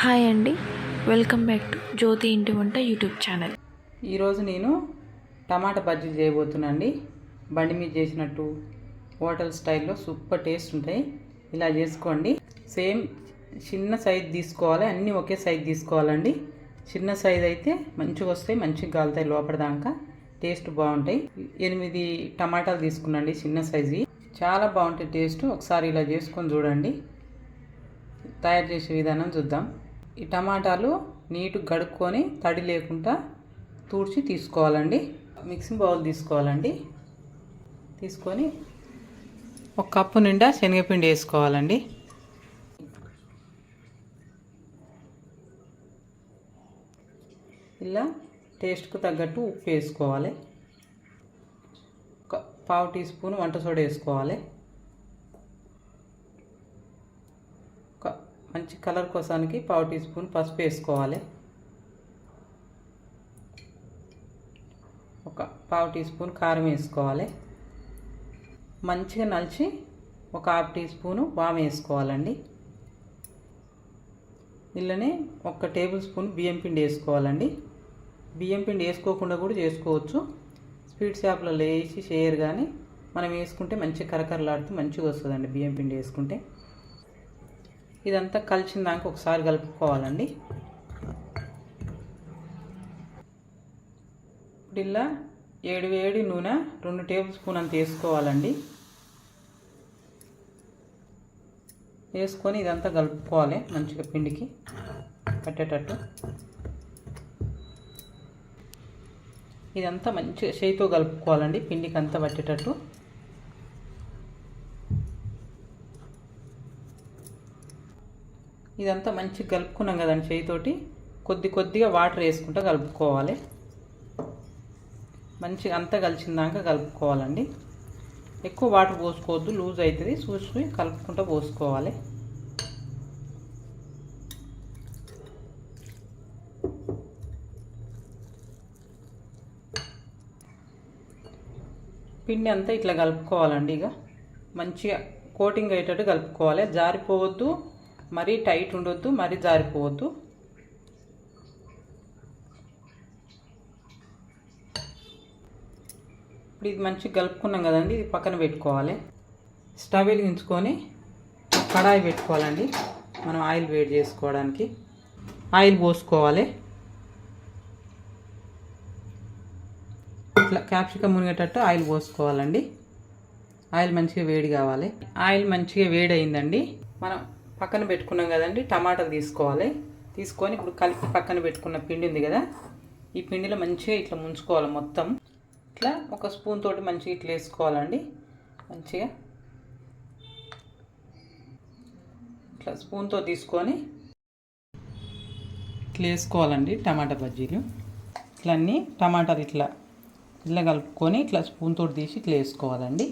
Hi అండి. Welcome back to జ్యోతి ఇంటి వంట యూట్యూబ్ ఛానల్. ఈరోజు నేను టమాటా బజ్జీలు చేయబోతున్నాండి బండి మీద చేసినట్టు హోటల్ స్టైల్లో సూపర్ టేస్ట్ ఉంటాయి. ఇలా చేసుకోండి. సేమ్ చిన్న సైజ్ తీసుకోవాలి. అన్నీ ఒకే సైజ్ తీసుకోవాలండి. చిన్న సైజ్ అయితే మంచిగా వస్తాయి మంచిగా కాలుతాయి లోపల దాకా. టేస్ట్ బాగుంటాయి. ఎనిమిది టమాటాలు తీసుకున్నాండి చిన్న సైజు. చాలా బాగుంటాయి టేస్ట్. ఒకసారి ఇలా చేసుకొని చూడండి. తయారు చేసే విధానం చూద్దాం. ఈ టమాటాలు నీటు గడుక్కొని తడి లేకుండా తూడ్చి తీసుకోవాలండి. మిక్సింగ్ బౌల్ తీసుకోవాలండి. తీసుకొని ఒక కప్పు నిండా శనగపిండి వేసుకోవాలండి. ఇలా టేస్ట్కు తగ్గట్టు ఉప్పు వేసుకోవాలి. ఒక పావు టీ స్పూన్ వంట సోడా వేసుకోవాలి ఒక మంచి కలర్ కోసానికి పావు టీ స్పూన్ పసుపు వేసుకోవాలి. ఒక పావు టీ స్పూన్ కారం వేసుకోవాలి. మంచిగా నలిచి ఒక హాఫ్ టీ స్పూను వాము వేసుకోవాలండి. ఇళ్ళనే ఒక టేబుల్ స్పూన్ బియ్యం పిండి వేసుకోవాలండి. బియ్యం పిండి వేసుకోకుండా కూడా చేసుకోవచ్చు. స్వీట్ షాప్లలో వేసి చేయరు కానీ మనం వేసుకుంటే మంచి కరకరలాడుతూ మంచిగా వస్తుందండి బియ్యం పిండి వేసుకుంటే. ఇదంతా కలిసిన దానికి ఒకసారి కలుపుకోవాలండి. ఇప్పుడు ఇలా ఏడు వేడి నూనె రెండు టేబుల్ స్పూన్ అంత వేసుకోవాలండి. వేసుకొని ఇదంతా కలుపుకోవాలి మంచిగా పిండికి పట్టేటట్టు. ఇదంతా మంచిగా చేయితో కలుపుకోవాలండి పిండికి అంతా పట్టేటట్టు. ఇదంతా మంచిగా కలుపుకున్నాం కదండి చేయితోటి. కొద్ది కొద్దిగా వాటర్ వేసుకుంటూ కలుపుకోవాలి. మంచిగా అంతా కలిసిందాక కలుపుకోవాలండి. ఎక్కువ వాటర్ పోసుకోవద్దు లూజ్ అవుతుంది. చూసి కలుపుకుంటూ పోసుకోవాలి. పిండి అంతా ఇట్లా కలుపుకోవాలండి ఇక. మంచిగా కోటింగ్ అయ్యేటట్టు కలుపుకోవాలి. జారిపోవద్దు. మరీ టైట్ ఉండొద్దు మరీ జారిపోవద్దు. ఇప్పుడు ఇది మంచిగా కలుపుకున్నాం కదండి ఇది పక్కన పెట్టుకోవాలి. స్టవ్ వెలిగించుకొని కడాయి పెట్టుకోవాలండి మనం ఆయిల్ వేడి చేసుకోవడానికి. ఆయిల్ పోసుకోవాలి. ఇట్లా క్యాప్సికమ్ మునిగేటట్టు ఆయిల్ పోసుకోవాలండి. ఆయిల్ మంచిగా వేడి కావాలి. ఆయిల్ మంచిగా వేడి అయిందండి మనం పక్కన పెట్టుకున్నాం కదండి టమాటాలు తీసుకోవాలి. తీసుకొని ఇప్పుడు కలిపి పక్కన పెట్టుకున్న పిండి ఉంది కదా ఈ పిండిలో మంచిగా ఇట్లా ముంచుకోవాలి మొత్తం. ఇట్లా ఒక స్పూన్ తోటి మంచిగా ఇట్లా వేసుకోవాలండి మంచిగా. ఇట్లా స్పూన్తో తీసుకొని ఇట్లా వేసుకోవాలండి టమాటా బజ్జీలు. ఇట్లా అన్నీ టమాటాలు ఇట్లా ఇట్లా కలుపుకొని ఇట్లా స్పూన్ తోటి తీసి ఇట్లా వేసుకోవాలండి.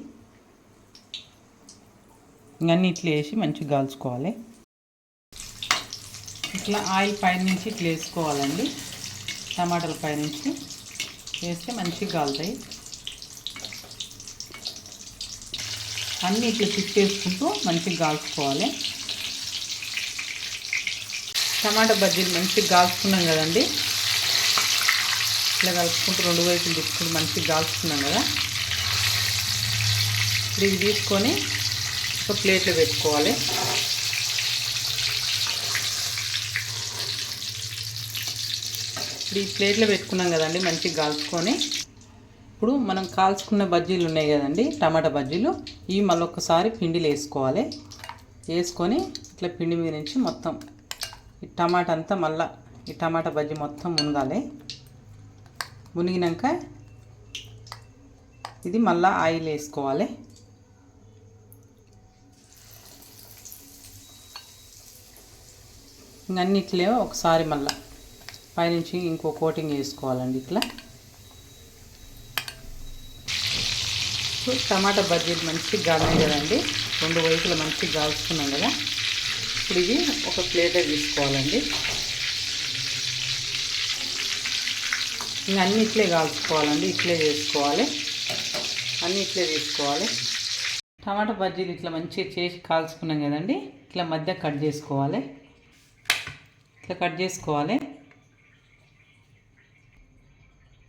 ఇవన్నీ ఇట్లా వేసి మంచిగా కాల్చుకోవాలి ఇట్లా ఆయిల్ పైనుంచి ఇట్లా వేసుకోవాలండి. టమాటాల పైనుంచి వేస్తే మంచిగా కాలుతాయి అన్నీ ఇట్లా తిప్పేసుకుంటూ మంచిగా కాల్చుకోవాలి టమాటా బజ్జీలు మంచిగా కాల్చుకున్నాం కదండి. ఇట్లా కలుపుకుంటూ రెండు వైపులు తిప్పుకుంటూ మంచిగా కాల్చుకున్నాం కదా. ఇప్పుడు ఇది తీసుకొని ఒక ప్లేట్లో పెట్టుకోవాలి. ఇప్పుడు ఈ ప్లేట్లో పెట్టుకున్నాం కదండి మంచిగా కాల్చుకొని. ఇప్పుడు మనం కాల్చుకున్న బజ్జీలు ఉన్నాయి కదండి టమాటా బజ్జీలు. ఇవి మళ్ళీ పిండిలు పిండిలో వేసుకోవాలి. వేసుకొని ఇట్లా పిండి మీద నుంచి మొత్తం ఈ టమాటా అంతా మళ్ళీ ఈ టమాటా బజ్జీ మొత్తం మునగాలి. మునిగినాక ఇది మళ్ళీ ఆయిల్ వేసుకోవాలి. అన్నిట్లో ఒకసారి మళ్ళీ పైనుంచి ఇంకో కోటింగ్ వేసుకోవాలండి ఇట్లా. టమాటా బజ్జీలు మంచిగా గాలినాయి కదండి. రెండు వైపులు మంచిగా కాల్చుకున్నాం కదా. ఇప్పుడు ఇది ఒక ప్లేట్లో తీసుకోవాలండి. ఇంకా అన్ని ఇట్లే కాల్చుకోవాలండి ఇట్లే చేసుకోవాలి. అన్ని ఇట్లే తీసుకోవాలి. టమాటా బజ్జీలు ఇట్లా మంచిగా చేసి కాల్చుకున్నాం కదండి. ఇట్లా మధ్య కట్ చేసుకోవాలి. ఇట్లా కట్ చేసుకోవాలి.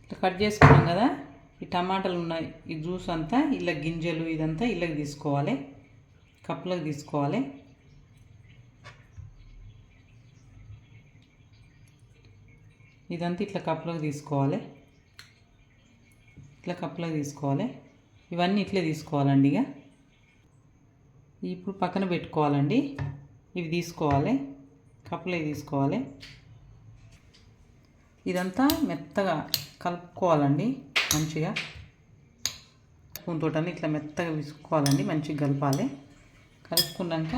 ఇట్లా కట్ చేసుకున్నాం కదా ఈ టమాటాలు ఉన్నాయి ఈ జ్యూస్ అంతా ఇలా గింజలు ఇదంతా ఇళ్ళకి తీసుకోవాలి కప్పులకు తీసుకోవాలి. ఇదంతా ఇట్లా కప్పులకు తీసుకోవాలి. ఇట్లా కప్పులకు తీసుకోవాలి. ఇవన్నీ ఇట్లే తీసుకోవాలండి ఇక. ఇప్పుడు పక్కన పెట్టుకోవాలండి. ఇవి తీసుకోవాలి. కప్పులే తీసుకోవాలి. ఇదంతా మెత్తగా కలుపుకోవాలండి మంచిగా. స్పూన్ తోటని ఇట్లా మెత్తగా విసుకోవాలండి మంచిగా కలపాలి. కలుపుకున్నాక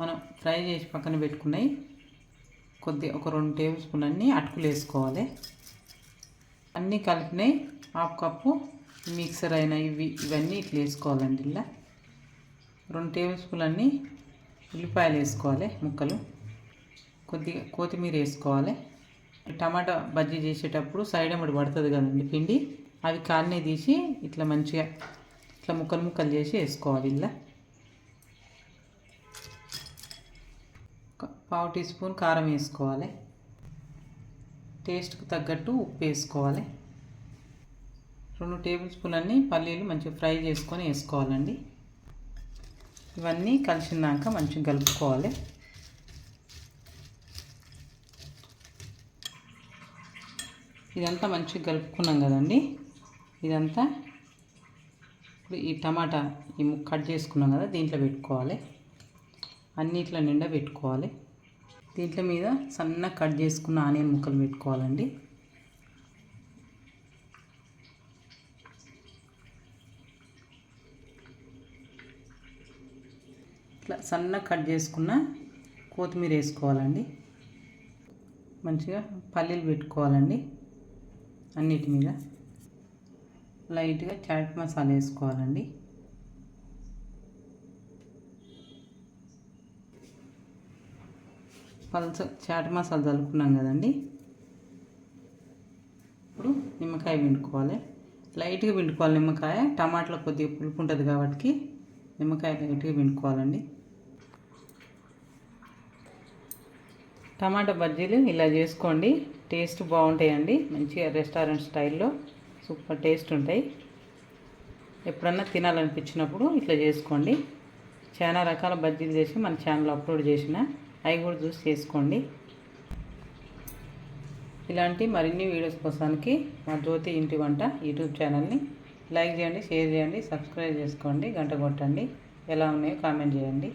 మనం ఫ్రై చేసి పక్కన పెట్టుకున్నాయి కొద్ది ఒక రెండు టేబుల్ స్పూన్ అన్నీ అటుకులు వేసుకోవాలి. అన్నీ కలిపినాయి హాఫ్ కప్పు మిక్సర్ అయిన ఇవి ఇవన్నీ ఇట్లా వేసుకోవాలండి ఇలా. రెండు టేబుల్ స్పూన్ అన్నీ ఉల్లిపాయలు వేసుకోవాలి ముక్కలు. కొద్దిగా కొత్తిమీర వేసుకోవాలి. టమాటా బజ్జీ చేసేటప్పుడు సైడ్ అమ్మడి పడుతుంది కదండి పిండి. అవి కాన్నే తీసి ఇట్లా మంచిగా ఇట్లా ముక్కలు ముక్కలు చేసి వేసుకోవాలి ఇలా. పావు టీ స్పూన్ కారం వేసుకోవాలి. టేస్ట్కి తగ్గట్టు ఉప్పు వేసుకోవాలి. రెండు టేబుల్ స్పూన్ అన్నీ పల్లీలు మంచిగా ఫ్రై చేసుకొని వేసుకోవాలండి. ఇవన్నీ కలిసినాక మంచిగా కలుపుకోవాలి. ఇదంతా మంచిగా కలుపుకున్నాం కదండి. ఇదంతా ఇప్పుడు ఈ టమాటా ఈ కట్ చేసుకున్నాం కదా దీంట్లో పెట్టుకోవాలి. అన్నిట్ల నిండా పెట్టుకోవాలి. దీంట్లో మీద సన్నగా కట్ చేసుకున్న ఆనియన్ ముక్కలు పెట్టుకోవాలండి. ఇట్లా సన్నగా కట్ చేసుకున్న కొత్తిమీర వేసుకోవాలండి. మంచిగా పల్లీలు పెట్టుకోవాలండి. అన్నిటి మీద లైట్గా చాట్ మసాలా వేసుకోవాలండి. పల్చ చాట్ మసాలా చల్లుకున్నాం కదండి. ఇప్పుడు నిమ్మకాయ పిండుకోవాలి. లైట్గా పిండుకోవాలి నిమ్మకాయ. టమాటాలో కొద్దిగా పులుపు ఉంటుంది కాబట్టి నిమ్మకాయ లైట్గా పిండుకోవాలండి. టమాటా బజ్జీలు ఇలా చేసుకోండి. టేస్ట్ బాగుంటాయండి. మంచిగా రెస్టారెంట్ స్టైల్లో సూపర్ టేస్ట్ ఉంటాయి. ఎప్పుడన్నా తినాలనిపించినప్పుడు ఇట్లా చేసుకోండి. చాలా రకాల బజ్జీలు చేసి మన ఛానల్ అప్లోడ్ చేసిన అవి కూడా చూసి చేసుకోండి. ఇలాంటి మరిన్ని వీడియోస్ కోసానికి మా జ్యోతి ఇంటి వంట యూట్యూబ్ ఛానల్ని లైక్ చేయండి షేర్ చేయండి సబ్స్క్రైబ్ చేసుకోండి గంట కొట్టండి. ఎలా ఉన్నాయో కామెంట్ చేయండి.